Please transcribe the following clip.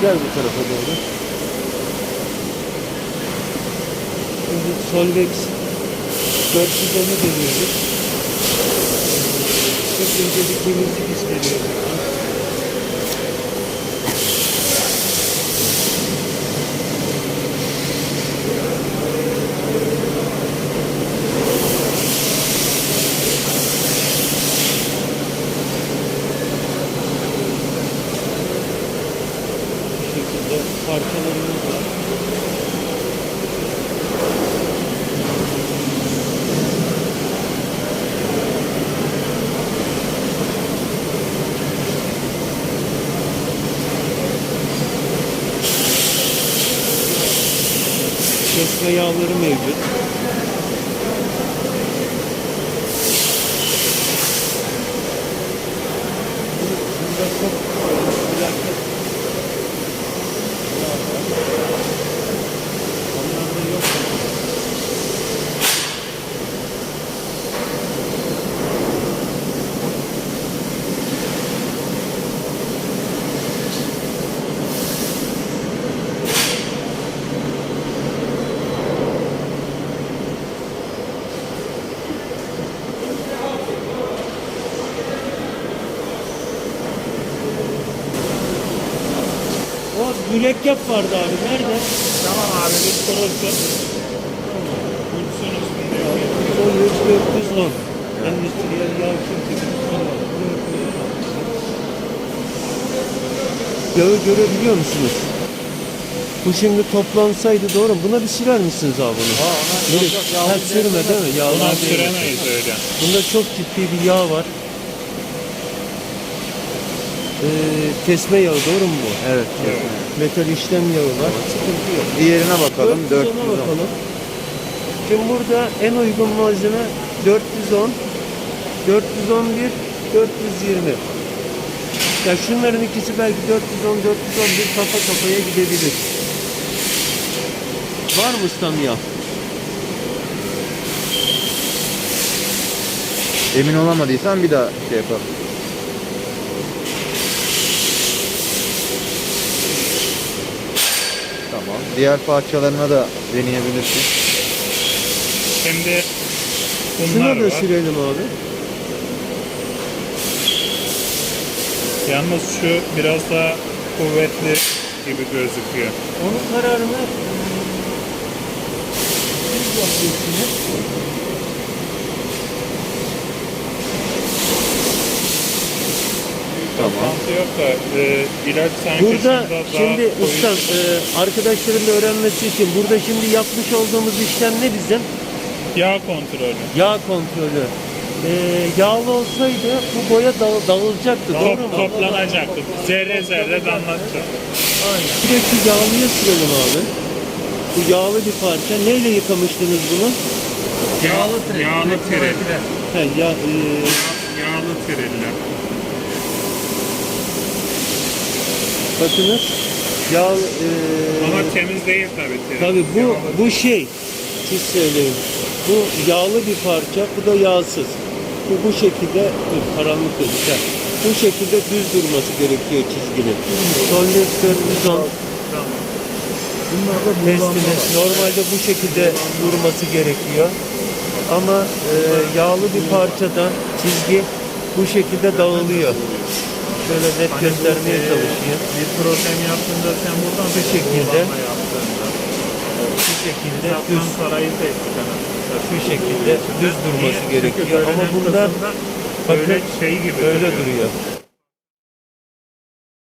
Gel bu tarafa doğru. Şimdi Solvex 410'u deniyoruz. Çok ince bir temizlik isteniyor. Bu şekilde parçalarımız var. Kesme yağları mevcut. Burada çok O mürekkep vardı abi. Nerede? Tamam abi üstünde. O 410. Endüstriyel yağ şirketi. Yağı görebiliyor musunuz? Bu şimdi toplansaydı doğru mu? Buna bir siler misiniz abi bunu? Ha, ona Böyle yok, yok, yağlı sürme değil mi? Yağlı Buna değil. süremeyiz öyle. Bunda çok ciddi bir yağ var. Ee, kesme yağı doğru mu bu? Evet. Evet. Metal işlem yağı var. Sıkıntı yok. Diğerine bakalım. 410'a 410. bakalım. Şimdi burada en uygun malzeme 410, 411, 420. Ya şunların ikisi belki 410, 411 kafa kafaya gidebilir. Var mı ustam ya? Emin olamadıysan bir daha şey yapalım. Tamam. Diğer parçalarına da deneyebilirsin. Şimdi Şuna bunlar da var. sürelim abi. Yalnız şu biraz daha kuvvetli gibi gözüküyor. Onun kararını siz yapıyorsunuz. Toplantı yok da e, ilaç sanki Burada daha şimdi koyu- ustam e, arkadaşların da öğrenmesi için burada şimdi yapmış olduğumuz işlem ne bizim? Yağ kontrolü. Yağ kontrolü. E, yağlı olsaydı bu boya dağ- dağılacaktı doğru Top, mu? toplanacaktı. Zerre zerre damlatacak. Aynen. Sürekli yağlıya sürelim abi. Bu yağlı bir parça. Neyle yıkamıştınız bunu? Yağlı tirel. Yağlı tirel. He, ya, e, Yağlı tirelle. Bakınız. Yağ, e, Ama temiz değil tabii. Tabii bu Yağlı. bu şey siz söyleyin. Bu yağlı bir parça, bu da yağsız. Bu bu şekilde dur, karanlık gözüküyor. Bu şekilde düz durması gerekiyor çizginin. Sollex 410 testimiz normalde bu şekilde durması gerekiyor. Ama e, yağlı bir parçada çizgi bu şekilde dağılıyor. Şöyle net Hani bu, göstermeye e, çalışayım. Bir program yaptığında sen buradan Bu şekilde. Bu şekilde düz seçtik şu şekilde düz durması gerekiyor. Ama kısımda bakın böyle şey gibi böyle duruyor. duruyor.